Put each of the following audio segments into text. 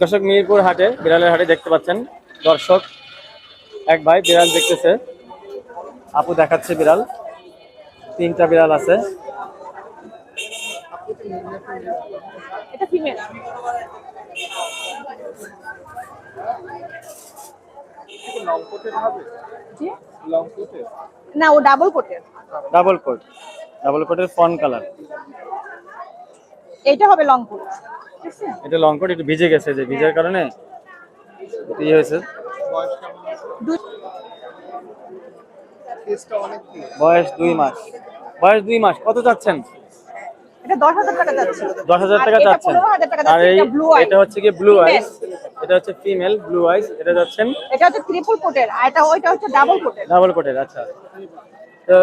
দর্শক মিরপুর হাটে বিড়ালের হাটে দেখতে পাচ্ছেন দর্শক। এক ভাই বিড়াল দেখতেছে। আপু দেখাচ্ছে বিড়াল। তিনটা বিড়াল আছে। এটা না ও ডাবল কোটের ডাবল কোট ডাবল কোটের ফন কালার এইটা হবে লং কোট এটা লং কোট একটু ভিজে গেছে যে ভিজার কারণে ইয়ে হয়েছে। বয়স দুই মাস। বয়স দুই মাস। কত চাচ্ছেন? এটা দশ হাজার টাকা যাচ্ছে। দশ হাজার আর টাকা এটা চাচ্ছেন। 15,000 টাকা আর যাচ্ছে, এই এটা এটা হচ্ছে কি ব্লু আইস এটা হচ্ছে ফিমেল ব্লু আইস এটা যাচ্ছেন? এটা হচ্ছে ট্রিপল কোটের আর এটা ওইটা হচ্ছে ডাবল কোটের ডাবল কোটের আচ্ছা। তো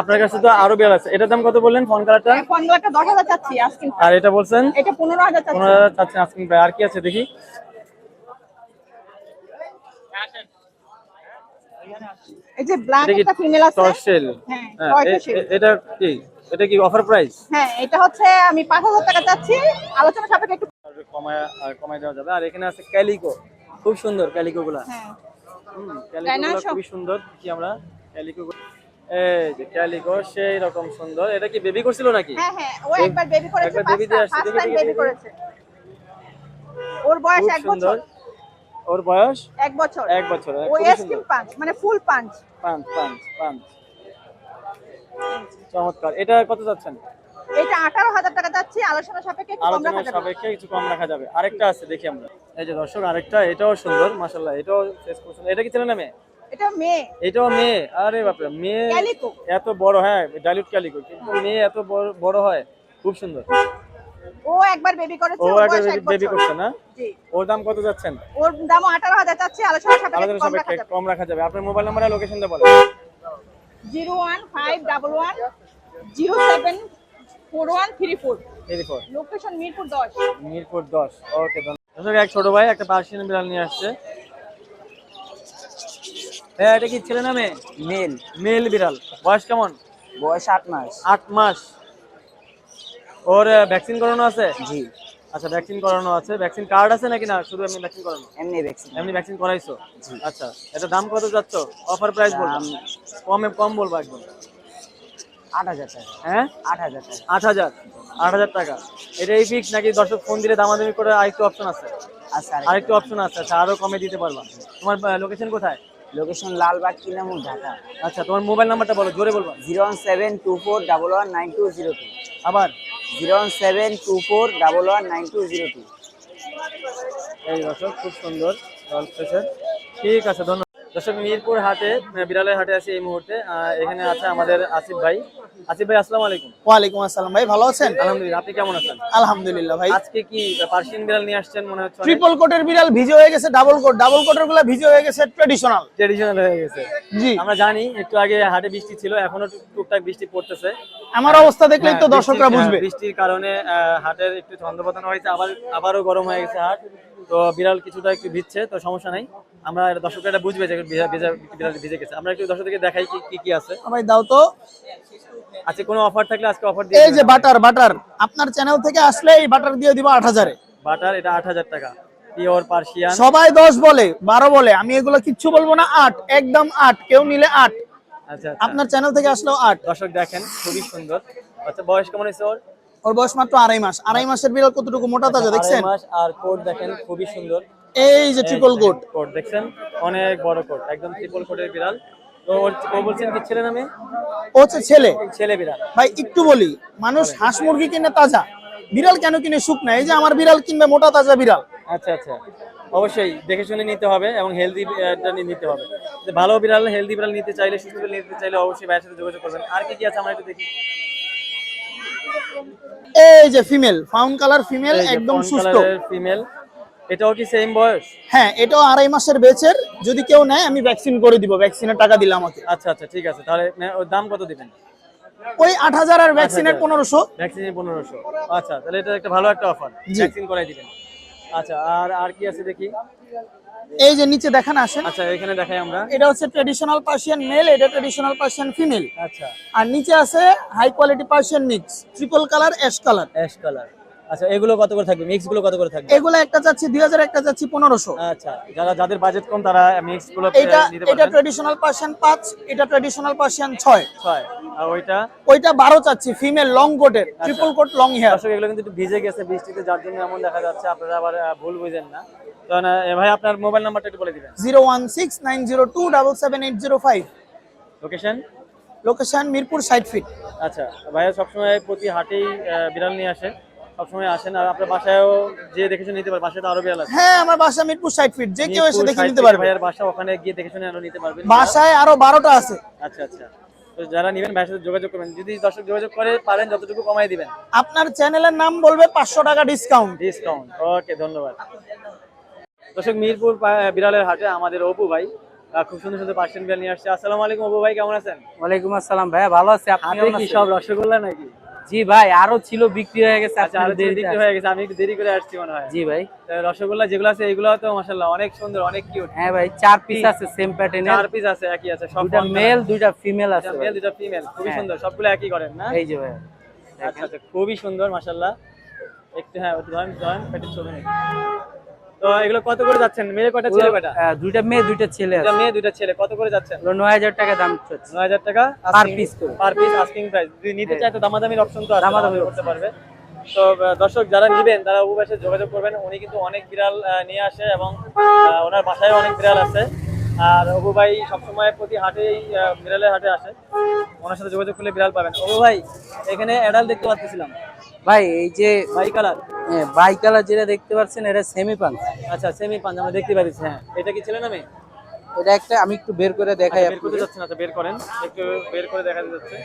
আপনার কাছে তো আরও বিড়াল আছে। এটার দাম কত বললেন ফোন কালারটা ফোন দশ হাজার চাচ্ছি আজকে আর এটা বলছেন? এটা পনেরো হাজার চাচ্ছি। পনেরো হাজার চাচ্ছেন আজকিং প্রায় আর কি আছে দেখি? এই যে ব্ল্যাক একটা ফিমেল আছে? টর্সেল হ্যাঁ, হ্যাঁ এটা কি? এটা কি অফার প্রাইস হ্যাঁ এটা হচ্ছে আমি পাঁচ হাজার টাকা চাচ্ছি। আলোচনা সাপেক্ষে একটু কমায় আর কমায় দেওয়া যাবে। আর এখানে আছে ক্যালিকো খুব সুন্দর ক্যালিকো গুলা। হ্যাঁ। হুম, তাই না ক্যালিকো সব? খুবই সুন্দর। কি আমরা। ক্যালিকো এই যে ক্যালিকো সেই রকম সুন্দর। এটা কি বেবি করছিল নাকি? হ্যাঁ হ্যাঁ ও একবার বেবি করেছে একবার baby দিয়ে আসছে, দেখি, বেবি করেছে। ওর বয়স এক বছর। ওর বয়স? এক বছর। এক বছর ও খুবই এসকিম মানে ফুল পাঁচ পাঁচ পাঁচ পাঁচ চমৎকার। এটা কত যাচ্ছেন? এটা আঠারো হাজার টাকা যাচ্ছে আলোচনা সাপেক্ষে কম রাখা যাবে। সাপেক্ষে কিছু কম রাখা যাবে। আরেকটা আছে দেখি আমরা। এই যে দর্শক আরেকটা এটাও সুন্দর মাশাল্লাহ এটাও করছেন। এটা কি ছেলে না মেয়ে এটা মেয়ে। এটাও মেয়ে? আরে বাপরে মেয়ে এত বড় হ্যাঁ ডাইলুট ক্যালিকো কিন্তু মেয়ে এত বড় বড় হয় খুব সুন্দর। ও একবার বেবি করেছে ও ওর আগে বয়স এক বেবি করছে না? জি। ওর দাম কত যাচ্ছেন? ওর আঠারো হাজার চাচ্ছে আলোচনা সাপেক্ষে কম রাখা যাবে। আপনার মোবাইল নাম্বার আর লোকেশনটা বলেন। Zero one five double one zero seven four one three four. Three four. Location Mirpur দশ। মিরপুর দশ। ওকে দর্শক এক ছোট ভাই একটা পার্সিয়ান বিড়াল নিয়ে আসছে। হ্যাঁ এটা কি ছেলে না মেয়ে? মেল। মেল বিড়াল। বয়স কেমন? বয়স আট মাস। আট মাস। ওর ভ্যাকসিন করানো আছে? জি। আচ্ছা ভ্যাকসিন করানো আছে। ভ্যাকসিন কার্ড আছে নাকি? না শুধু এমনি ভ্যাকসিন করানো? এমনি ভ্যাকসিন এমনি ভ্যাকসিন করাইছো? আচ্ছা এটা দাম কত যাচ্ছ? অফার প্রাইস বলব। কমে কম বলব একদম। আট হাজার টাকা। হ্যাঁ? আট হাজার টাকা। আট হাজার। আট হাজার টাকা। এটা এই ফিক্স নাকি দর্শক ফোন দিলে দামাদামি করে আরেকটু অপশন আছে? আচ্ছা আরেকটু। অপশন আছে। আচ্ছা আরও কমে দিতে পারবা। তোমার লোকেশন কোথায়? লোকেশন লালবাগ কিনামুর ঢাকা। আচ্ছা তোমার মোবাইল নাম্বারটা বলো জোরে বলব। Zero one seven two four double one nine two zero two. আবার? Zero one seven two four double one nine two zero two. এই বছর খুব সুন্দর ঠিক আছে ধন্যবাদ। দর্শক মিরপুর হাটে বিড়ালের হাটে আছি এই মুহূর্তে। এখানে আছে আমাদের আসিফ ভাই। আসিফ ভাই আসসালামু আলাইকুম। ওয়ালাইকুম আসসালাম ভাই ভালো আছেন? আলহামদুলিল্লাহ আপনি কেমন আছেন? আলহামদুলিল্লাহ ভাই। আজকে কি পার্সিয়ান বিড়াল নিয়ে আসছেন? মনে হচ্ছে ট্রিপল কোটের বিড়াল ভিজে হয়ে গেছে ডাবল কোট। ডাবল কোটেরগুলা ভিজে হয়ে গেছে ট্রেডিশনাল ট্রেডিশনাল হয়ে গেছে। জি। আমরা জানি একটু আগে হাটে বৃষ্টি ছিল এখনও টুকটাক বৃষ্টি পড়তেছে। আমার অবস্থা দেখলেই তো হ্যাঁ, দর্শকরা বুঝবে। হ্যাঁ, বৃষ্টির কারণে হাটের একটু ছন্দপতন হয়েছে আবার আবারও গরম হয়ে গেছে হাট। তো বিড়াল কিছুটা একটু ভিজছে তো সমস্যা নাই। আমরা দর্শকরা এটা বুঝবে যে ভিজা- গেছে। আমরা একটু দর্শকদেরকে দেখাই কি কি আছে। ভাই দাও তো। আজকে কোনো অফার থাকলে আজকে অফার দিয়ে এই যে বাটার বাটার আপনার চ্যানেল থেকে আসলে এই বাটার দিয়ে দিব আট হাজারে। বাটার এটা আট হাজার টাকা। পিওর পার্সিয়ান সবাই দশ বলে বারো বলে। আমি এগুলো কিচ্ছু বলব না আট একদম আট। কেউ নিলে আট। আচ্ছা আচ্ছা। আপনার চ্যানেল থেকে আসলেও আট। দর্শক দেখেন খুবই সুন্দর। আচ্ছা বয়স কেমন হয়েছে ওর? ওর বয়স মাত্র আড়াই মাস। আড়াই মাসের বিড়াল কতটুকু? মোটা তাজা দেখছেন? আড়াই মাস আর কোট দেখেন খুবই সুন্দর। এই যে ট্রিপল কোট কোট দেখছেন? অনেক বড় কোট একদম ট্রিপল কোটের বিড়াল। তো ও বলছেন কি ছেলে নামে? ও হচ্ছে ছেলে। ছেলে বিড়াল। ভাই একটু বলি মানুষ হাঁস মুরগি কিনে তাজা। বিড়াল কেন কিনে শুকনা এই যে আমার বিড়াল কিনবে মোটা তাজা বিড়াল। আচ্ছা আচ্ছা। অবশ্যই দেখে শুনে নিতে হবে এবং হেলদি নিতে হবে। যে ভালো বিড়াল হেলদি বিড়াল নিতে চাইলে সুস্থ বিড়াল নিতে চাইলে অবশ্যই ভাইয়ের সাথে যোগাযোগ করবেন। আর কি কি আছে আমরা একটু দেখি। এই যে ফিমেল ফাউন্ড কালার ফিমেল একদম সুস্থ। ফিমেল এটাও কি সেম বয়স? হ্যাঁ এটাও আড়াই মাসের বেচের যদি কেউ নেয় আমি ভ্যাকসিন করে দিব ভ্যাকসিনের টাকা দিলাম আমাকে আচ্ছা আচ্ছা ঠিক আছে। তাহলে ওর দাম কত দিবেন? ওই আট হাজার আর ভ্যাকসিনের পনেরোশো। ভ্যাকসিন পনেরোশো। আচ্ছা তাহলে এটা একটা ভালো একটা অফার ভ্যাকসিন করাই দিবেন। আচ্ছা আর আর কি আছে দেখি? এই যে নিচে দেখান আসেন। আচ্ছা এখানে দেখাই আমরা। এটা হচ্ছে ট্রেডিশনাল পার্সিয়ান মেল এটা ট্রেডিশনাল পার্সিয়ান ফিমেল আচ্ছা। আর নিচে আছে high quality Persian mix triple colour ash colour ash colour আচ্ছা এগুলো কত করে থাকবে? মিক্সগুলো কত করে থাকবে? এগুলো একটা চাচ্ছি দুই হাজার একটা চাচ্ছি পনেরোশো। আচ্ছা যারা যাদের বাজেট কম তারা মিক্সগুলো এটা এটা পারবেন। ট্রেডিশনাল পার্সিয়ান পাঁচ এটা ট্রেডিশনাল পার্সিয়ান ছয়। ছয় আর ওইটা? ওইটা বারো চাচ্ছি ফিমেল লং কোটের ট্রিপল কোট লং হেয়ার দর্শক এগুলো কিন্তু ভিজে গেছে বৃষ্টিতে যার জন্য এমন দেখা যাচ্ছে আপনারা আবার ভুল বুঝেন না। তো ভাই আপনার মোবাইল নাম্বারটা একটু বলে দিবেন। Location location Mirpur side feet. আচ্ছা ভাইয়া সবসময় প্রতি হাটেই বিড়াল নিয়ে আসে সবসময় আসেন আর আপনার বাসায়ও যে দেখে শুনে নিতে পারবে বাসায় তো আরও বিড়াল আছে। হ্যাঁ আমার বাসা মিরপুর সাইড ফিট যে কেউ এসে দেখে নিতে পারবে। ভাইয়ার বাসা ওখানে গিয়ে দেখে শুনে আরও নিতে পারবেন। বাসায় আরও বারোটা আছে। আচ্ছা আচ্ছা। তো যারা নেবেন ভাইয়ের সাথে যোগাযোগ করবেন। যদি দর্শক যোগাযোগ করে পারেন যতটুকু কমাই দিবেন। আপনার চ্যানেলের নাম বলবে পাঁচশো টাকা ডিসকাউন্ট ডিসকাউন্ট ওকে ধন্যবাদ। দর্শক মিরপুর বিড়ালের হাটে আমাদের অপু ভাই খুব সুন্দর সুন্দর পার্সেন্ট বিড়াল নিয়ে আসছে। আসসালামু আলাইকুম অপু ভাই কেমন আছেন? ওয়ালাইকুম আসসালাম ভাইয়া ভালো আছি। আপনি কি সব রসগোল্লা নাকি? জি ভাই আরও ছিল বিক্রি হয়ে গেছে আচ্ছা আরও দেরিতে হয়ে গেছে আমি একটু দেরি করে আসছি মনে হয়। জি ভাই। রসগোল্লা যেগুলো আছে এগুলো তো মাশাআল্লাহ অনেক সুন্দর অনেক কিউট হ্যাঁ ভাই চার পিস আছে সেম প্যাটার্নের চার পিস আছে একই আছে সব দুইটা মেল দুইটা ফিমেল আছে। মেল দুটো ফিমেল খুবই হ্যাঁ। সুন্দর সবগুলো একই করেন না? এই যে ভাই। আচ্ছা আচ্ছা খুবই সুন্দর মাশাআল্লাহ। একটু হ্যাঁ ধরেন ধরেন পেটের ছবি তো এগুলো কত করে যাচ্ছেন? মেয়ে কয়টা ছেলে কয়টা? দুইটা মেয়ে দুইটা ছেলে আছে। মেয়ে দুইটা ছেলে। কত করে যাচ্ছেন? ওগুলো নয় হাজার টাকা দাম নয় হাজার টাকা পার পিস করে। পার পিস আস্কিং প্রাইস যদি নিতে চায় তো দামাদামির অপশন তো আছে দামাদামি করতে পারবে। তো দর্শক যারা নেবেন তারা উপবাসে যোগাযোগ করবেন। উনি কিন্তু অনেক বিড়াল নিয়ে আসে এবং ওনার বাসায় অনেক বিড়াল আছে। আর অবু ভাই সবসময় প্রতি হাটেই বিড়ালের হাটে আসে। ওনার সাথে যোগাযোগ করলে বিড়াল পাবেন। অবু ভাই এখানে অ্যাডাল দেখতে পাচ্ছিলাম। ভাই এই যে ভাই কালার। বাই কালার যেটা দেখতে পাচ্ছেন এটা সেমি পাঞ্চ আচ্ছা সেমি পাঞ্জ আমরা দেখতে পাচ্ছি হ্যাঁ। এটা কি ছেলে না মেয়ে? এটা একটা আমি একটু বের করে দেখাই আচ্ছা, বের করতে যাচ্ছেন আচ্ছা বের করেন। একটু বের করে দেখা যাচ্ছে।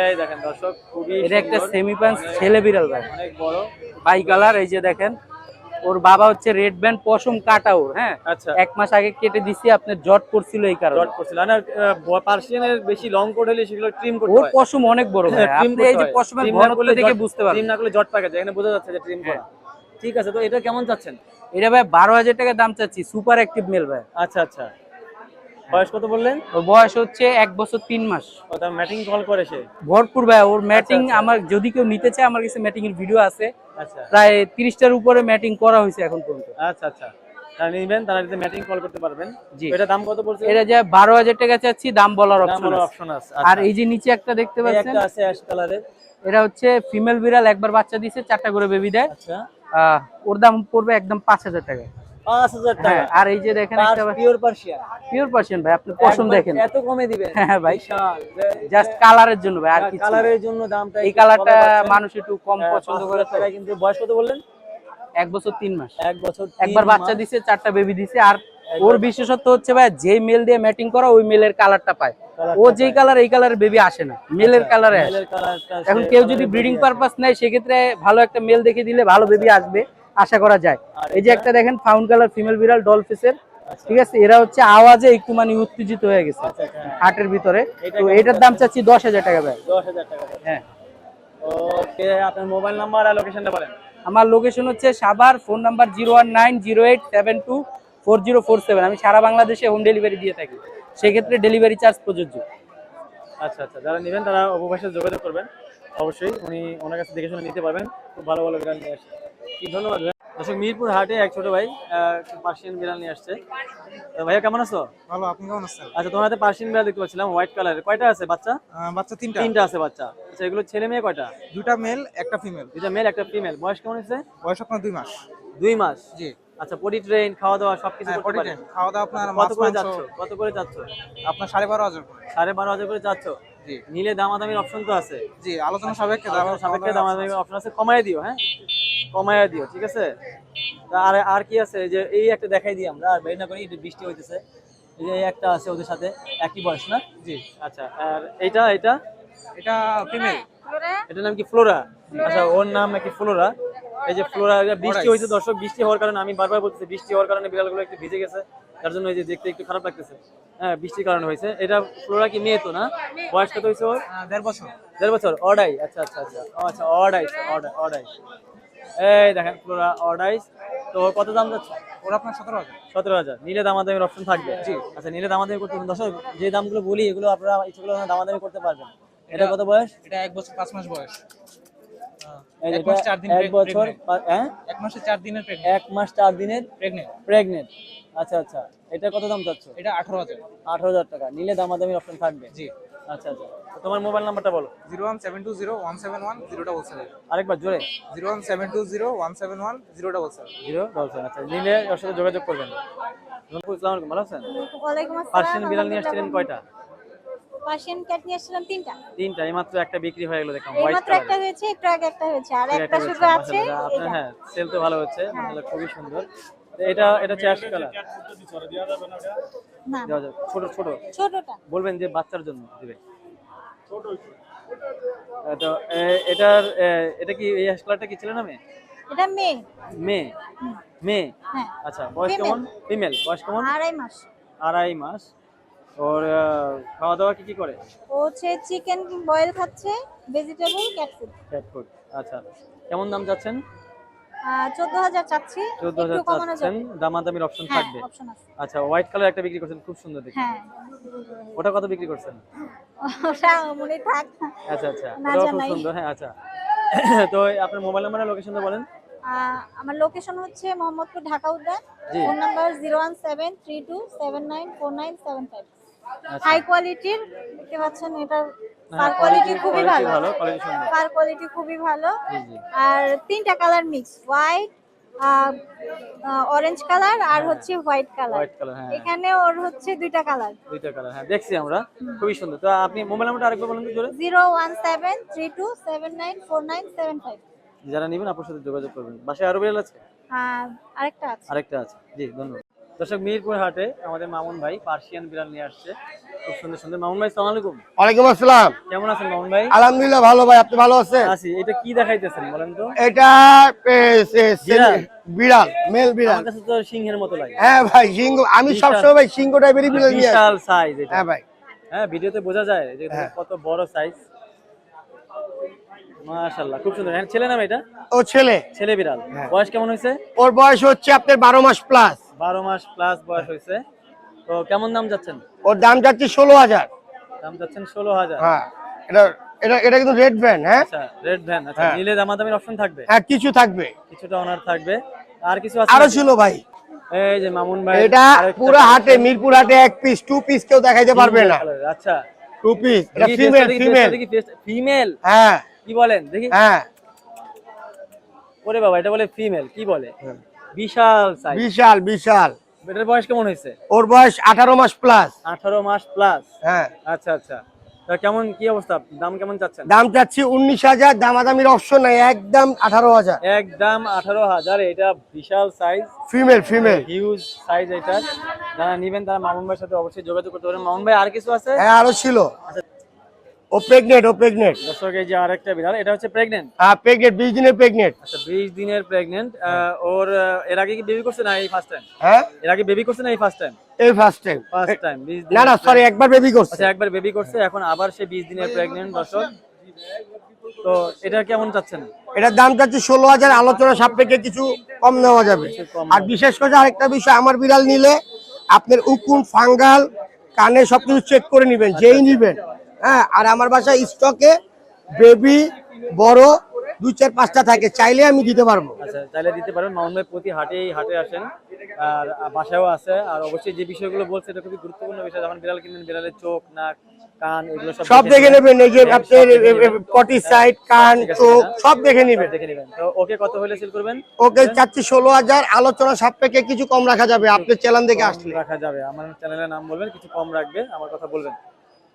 এই দেখেন দর্শক খুবই এটা একটা সেমি পাঞ্চ ছেলে বিড়াল ভাই। অনেক বড়। বাই কালার এই যে দেখেন। ওর বাবা হচ্ছে রেড ব্যান্ড পশম কাটা ওর হ্যাঁ? আচ্ছা। এক মাস আগে কেটে দিছি আপনার জট পড়ছিল এই কারণে। জট করছিল আর পার্সিয়ানের বেশি লং কোট হলে সেগুলো ট্রিম করতে ওর পশম অনেক বড় ভাই। হ্যাঁ, আপনি এই যে পশমের ঘনত্ব দেখে বুঝতে পারবেন। ট্রিম না করলে জট পাকা যায়। এখানে বোঝা যাচ্ছে যে ট্রিম করা। ঠিক আছে তো এটা কেমন চাচ্ছেন? এটা ভাই বারো হাজার টাকা দাম চাচ্ছি সুপার অ্যাক্টিভ মেল ভাই। আচ্ছা আচ্ছা। বয়স কত বললেন? ওর বয়স হচ্ছে এক বছর তিন মাস। তার ম্যাটিং কল করে সে? ভরপুর ভাই ওর ম্যাটিং আচ্ছা। আমার যদি কেউ নিতে চায় আমার কাছে ম্যাটিং এর ভিডিও আছে। আচ্ছা। প্রায় তিরিশটার উপরে ম্যাটিং করা হয়েছে এখন পর্যন্ত। আচ্ছা আচ্ছা। তারা নিবেন তারা যদি ম্যাটিং কল করতে পারবেন। জি। এটা দাম কত পড়ছে? এটা যে বারো হাজার টাকা চাচ্ছি দাম বলার দাম অপশন বলার অপশন আছে আর আচ্ছা। এই যে নিচে একটা দেখতে এই পাচ্ছেন একটা আছে অ্যাশ কালারের এটা হচ্ছে ফিমেল বিড়াল একবার বাচ্চা দিছে চারটা করে বেবি দেয়। আচ্ছা। আহ, ওর দাম পড়বে একদম পাঁচ হাজার টাকা হ্যাঁ টাকা। আর এই যে দেখেন একটা পিওর পার্সিয়ান পিওর পার্সিয়ান ভাই আপনি পশম দেখেন। এত কমে দিবেন। হ্যাঁ ভাই। জাস্ট কালারের জন্য ভাই আর কিছু কালারের জন্য দামটা এই কালারটা মানুষ একটু কম হ্যাঁ, পছন্দ করে তো। কিন্তু বয়স কত বললেন? এক বছর তিন মাস। এক বছর একবার বাচ্চা দিছে চারটা বেবি দিছে আর ওর বিশেষত্ব হচ্ছে ভাই যে মেল দিয়ে ম্যাটিং করা ওই মেলের কালারটা পায়। ও যেই কালার এই কালারের বেবি আসে না। মেলের কালারে মেলের কালারটা এখন কেউ যদি ব্রিডিং পারপাস নেয় সেক্ষেত্রে ভালো একটা মেল দেখে দিলে ভালো বেবি আসবে। আশা করা যায়। এই যে একটা দেখেন ফাউন্ড কালার ফিমেল বিড়াল ডলফিসের। আচ্ছা। ঠিক আছে? এরা হচ্ছে আওয়াজে একটু মানে উত্তেজিত হয়ে গেছে হাটের ভিতরে। তো এটার দাম চাচ্ছি দশ হাজার টাকা ভাই। দশ হাজার টাকা হ্যাঁ। ওকে আপনার মোবাইল নাম্বার আর লোকেশনটা বলেন। আমার লোকেশন হচ্ছে Savar phone number zero one nine zero eight seven two four zero four seven আমি সারা বাংলাদেশে হোম ডেলিভারি দিয়ে থাকি। সেক্ষেত্রে ডেলিভারি চার্জ প্রযোজ্য। আচ্ছা আচ্ছা। যারা নেবেন তারা অবশ্যই যোগাযোগ করবেন। অবশ্যই উনি ওনার কাছে দেখে শুনে নিতে পারবেন। খুব ভালো ভালো বিড়াল নিয়ে আসছে। ধন্যবাদ। দর্শক মিরপুর হাটে এক ছোট ভাই পার্সিয়ান বিড়াল নিয়ে আসছে। ভাইয়া কেমন আছো? ভালো আপনি কেমন আছেন? আচ্ছা তোমার হাতে পার্সিয়ান বিড়াল দেখতে পাচ্ছিলাম হোয়াইট কালারের। কয়টা আছে বাচ্চা? বাচ্চা তিনটা। তিনটা আছে বাচ্চা। আচ্ছা এগুলো ছেলে মেয়ে কয়টা? দুটা মেল একটা ফিমেল। দুইটা মেল একটা ফিমেল। বয়স কেমন হচ্ছে বয়স আপনার দুই মাস। দুই মাস? জি। আচ্ছা পটি ট্রেন খাওয়া দাওয়া সবকিছু হ্যাঁ পটি পারে? খাওয়া দাওয়া আপনার কত করে যাচ্ছ? কত করে যাচ্ছ? আপনার সাড়ে বারো হাজার করে। সাড়ে বারো হাজার করে যাচ্ছ? জি। নিলে দামাদামির অপশন তো আছে। জি আলোচনা সাপেক্ষে দামাদামির অপশন আছে। কমায় দিও হ্যাঁ? কমায় দিও ঠিক আছে? আর আর কি আছে? যে এই একটা দেখাই দিই আমরা আর বের না করি বৃষ্টি হইতেছে। এই যে এই একটা আছে ওদের সাথে একই বয়স না? জি। আচ্ছা আর এইটা এটা? এটা ফিমেল এটার নাম কি ফ্লোরা? আচ্ছা ওর নাম নাকি ফ্লোরা? এই যে ফ্লোরা বৃষ্টি হয়েছে দর্শক বৃষ্টি হওয়ার কারণে আমি বারবার বলতেছি বৃষ্টি হওয়ার কারণে বিড়ালগুলো একটু ভিজে গেছে তার জন্য এই যে দেখতে একটু খারাপ লাগতেছে। হ্যাঁ বৃষ্টির কারণে হয়েছে। এটা ফ্লোরা কি মেয়ে তো না? বয়স কত হয়েছে ওর? দেড় বছর। দেড় বছর অডাই। আচ্ছা আচ্ছা আচ্ছা। আচ্ছা অডাইস অডাই অডাইস এই দেখেন পুরো অডাইস তো কত দাম যাচ্ছে? ওর আপনার সতেরো হাজার। সতেরো হাজার। নিলে দামাদামির অপশন থাকবে। জি। আচ্ছা নিলে দামাদামি করতে দর্শক যে দামগুলো বলি এগুলো আপনারা ইচ্ছেগুলো দামাদামি করতে পারবেন। এটা কত বয়স? এটা এক বছর পাঁচ মাস বয়স। এক মাস চার দিনের প্রেগনেন্ট প্রেগনেন্ট আচ্ছা আচ্ছা। এটা কত দাম চাচ্ছ এটা আঠারো হাজার। আঠারো হাজার টাকা। নিলে দামাদামির অপশন থাকবে। জি। আচ্ছা আচ্ছা। তোমার মোবাইল নাম্বারটা বলো। Zero one seven two zero one seven one zero double seven. আরেকবার জোরে। Zero one seven two zero one seven one zero double seven. Zero double seven. আচ্ছা নিলে ওর সাথে যোগাযোগ করবেন। আসসালামু আলাইকুম ভালো আছেন? ওয়ালাইকুম পার্সিয়ান বিড়াল নিয়ে আসছিলেন কয়টা? পার্সিয়ান ক্যাট নিয়ে আসছিলাম তিনটা। তিনটা এইমাত্র একটা বিক্রি হয়ে গেল দেখলাম হোয়াইট এইমাত্র একটা হয়েছে একটু আগে একটা হয়েছে আর একটা শুধু আছে আপনার হ্যাঁ সেল তো ভালো হচ্ছে মাশাআল্লাহ খুবই সুন্দর। এটা এটা চ্যাশ কালার ছোট ছোট। ছোটটা। বলবেন যে বাচ্চার জন্য দিবে। এটার এটা কি এই হাসপাতালটা কি ছেলে এটা মেয়ে। মেয়ে? মেয়ে? হ্যাঁ। আচ্ছা বয়স কেমন? ফিমেল বয়স কেমন? আড়াই মাস। আড়াই মাস। ওর খাওয়া দাওয়া কি কি করে? ও হচ্ছে চিকেন বয়েল খাচ্ছে vegetable cat food cat food আচ্ছা কেমন দাম যাচ্ছেন? 14000 চাচ্ছি। 14000 চাচ্ছেন? দামাদামির অপশন থাকবে? আচ্ছা হোয়াইট কালার একটা বিক্রি করছেন খুব সুন্দর দেখতে। ওটা কত বিক্রি করছেন? ওটা আচ্ছা আচ্ছা সুন্দর হ্যাঁ আচ্ছা। তো আপনার মোবাইল নাম্বার লোকেশনটা বলেন। আমার লোকেশন হচ্ছে মোহাম্মদপুর ঢাকা উদ্যান। ফোন নাম্বার 01732794975 হাই কোয়ালিটির দেখতে পাচ্ছেন এটার পার কোয়ালিটি খুবই ভালো। পার কোয়ালিটি খুবই ভালো। আর তিনটা colour mix white orange colour আর হচ্ছে হোয়াইট কালার হ্যাঁ। এখানে ওর হচ্ছে দুইটা কালার দুইটা কালার হ্যাঁ দেখছি আমরা। খুবই সুন্দর। তো আপনি মোবাইল নাম্বারটা আরেকবার বলেন তো জোরে। Zero one seven three two seven nine four nine seven five. যারা নেবেন আপনার সাথে যোগাযোগ করবেন। বাসায় আরও বিড়াল আছে? আরেকটা আছে। আরেকটা আছে। জি ধন্যবাদ। দর্শক মিরপুর হাটে আমাদের মামুন ভাই পার্সিয়ান বিড়াল নিয়ে আসছে। খুব সুন্দর সুন্দর। মামুন ভাই সালাম আলাইকুম। ওয়ালাইকুম আসসালাম। কেমন আছেন মামুন ভাই? আলহামদুলিল্লাহ ভালো ভাই। আপনি ভালো আছেন? আছি। এটা কি দেখাইতেছেন বলেন তো? এটা বিড়াল? মেল বিড়াল। আমার কাছে তো সিংহের মতো লাগে। হ্যাঁ ভাই সিংহ আমি বিশাল। সবসময় ভাই সিংহ টাইপেরই বিড়াল নিয়ে। বিশাল সাইজ এটা। হ্যাঁ ভাই। হ্যাঁ ভিডিওতে বোঝা যায় যে হ্যাঁ। কত বড় সাইজ মাশাআল্লাহ খুব সুন্দর। হ্যাঁ, ছেলে নাম এটা? ও ছেলে। ছেলে বিড়াল। হ্যাঁ। বয়স কেমন হয়েছে? ওর বয়স হচ্ছে আপনার বারো মাস প্লাস বারো মাস প্লাস বয়স হয়েছে। তো কেমন দাম যাচ্ছেন? ওর দাম যাচ্ছে ষোলো হাজার। দাম যাচ্ছেন ষোলো হাজার। হ্যাঁ এটা এটা এটা কিন্তু রেড ভ্যান হ্যাঁ? আচ্ছা রেড ভ্যান আচ্ছা হ্যাঁ। নিলে দামাদামির অপশন থাকবে? হ্যাঁ কিছু থাকবে। কিছুটা অনার থাকবে। আর কিছু আছে? আরও ছিল ভাই। এই যে মামুন ভাই এটা পুরো হাটে মিরপুর হাটে এক পিস টু পিস কেউ দেখাইতে পারবে না। আচ্ছা। টু পিস এটা ফিমেল ফিমেল ফিমেল হ্যাঁ। কি বলেন? দেখি। হ্যাঁ। ওরে বাবা এটা বলে ফিমেল কি বলে? বিশাল সাইজ বিশাল বিশাল। এটার বয়স কেমন হয়েছে? ওর বয়স আঠারো মাস প্লাস আঠারো মাস প্লাস হ্যাঁ। আচ্ছা আচ্ছা। কেমন কি অবস্থা? দাম কেমন চাচ্ছেন? দাম চাচ্ছি উনিশ হাজার দামাদামির অপশন নাই একদম আঠারো হাজার। একদম আঠারো হাজার এটা বিশাল size female female huge size এটা। যারা নিবেন তারা মামুন ভাইয়ের সাথে অবশ্যই যোগাযোগ করতে পারেন। মামুন ভাই আর কিছু আছে? হ্যাঁ আরও ছিল। ও প্রেগনেন্ট ও প্রেগনেন্ট দর্শক এই যে আরেকটা বিড়াল এটা হচ্ছে প্রেগনেন্ট হ্যাঁ প্রেগনেন্ট বিশ দিনের প্রেগনেন্ট আচ্ছা বিশ দিনের প্রেগনেন্ট ওর এর আগে কি বেবি করছে না এই ফার্স্ট টাইম হ্যাঁ? এর আগে বেবি করছে না এই ফার্স্ট টাইম এই ফার্স্ট টাইম ফার্স্ট টাইম বিশ না না সরি একবার বেবি করছে। আচ্ছা একবার বেবি করছে এখন আবার সে বিশ দিনের প্রেগনেন্ট দর্শক। তো এটা কেমন চাচ্ছেন? এটার দাম চাচ্ছি ষোলো হাজার আলোচনা সাপেক্ষে কিছু কম নেওয়া যাবে। আর বিশেষ করে আরেকটা বিষয় আমার বিড়াল নিলে আপনার উকুন ফাঙ্গাল কানে সবকিছু চেক করে নিবেন যেই নিবেন। হ্যাঁ আর আমার বাসায় স্টকে বেবি বড় দুই চার পাঁচটা থাকে চাইলে আমি দিতে পারব। আচ্ছা চাইলে দিতে পারবেন মামুন ভাই প্রতি হাটেই হাটে আসেন। আর বাসায়ও আছে। আর অবশ্যই যে বিষয়গুলো বলছে এটা খুবই গুরুত্বপূর্ণ বিষয়। যখন বিড়াল কিনবেন বিড়ালের চোখ নাক কান এগুলো সব সব দেখে নেবেন। এই যে আপনার পটি সাইড কান চোখ। সব দেখে নেবেন। দেখে নেবেন। তো ওকে কত হলে সেল করবেন? ওকে চাচ্ছি ষোলো হাজার। আলোচনা সাপেক্ষে কিছু কম রাখা যাবে। আপনি চ্যানেল দেখে আসলে। রাখা যাবে। আমার চ্যানেলের নাম বলবেন কিছু কম রাখবে। আমার কথা বলবেন।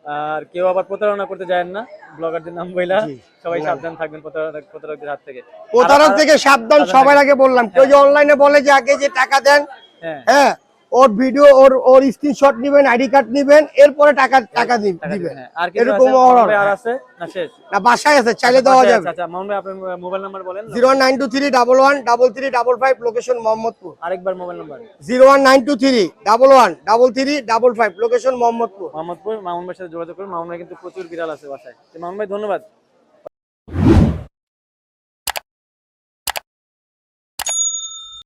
আর কেউ আবার প্রতারণা করতে যায় না। ব্লগারদের নাম বইলা সবাই সাবধান থাকবেন প্রতারক প্রতারকদের হাত থেকে। প্রতারক থেকে সাবধান সবার আগে বললাম কেউ যে অনলাইনে বলে যে আগে যে টাকা দেন হ্যাঁ। হ্যাঁ ওর ভিডিও ওর ওর স্ক্রিনশট নিবেন আইডি কার্ড নিবেন এরপরে টাকা টাকা দিবেন হ্যাঁ, এরকম আর আছে? না শেষ? না বাসায় আছে চাইলে দেওয়া যাবে। আচ্ছা মামুন ভাই আপনার মোবাইল নাম্বার বলেন zero nine two three double one double three double five location Mohammadpur. আরেকবার mobile number zero one nine two three double one double three double five location Mohammadpur. Mohammadpur Mamun ভাইয়ের সাথে যোগাযোগ করুন। মামুন ভাই কিন্তু প্রচুর বিড়াল আছে বাসায়। মামুন ভাই ধন্যবাদ।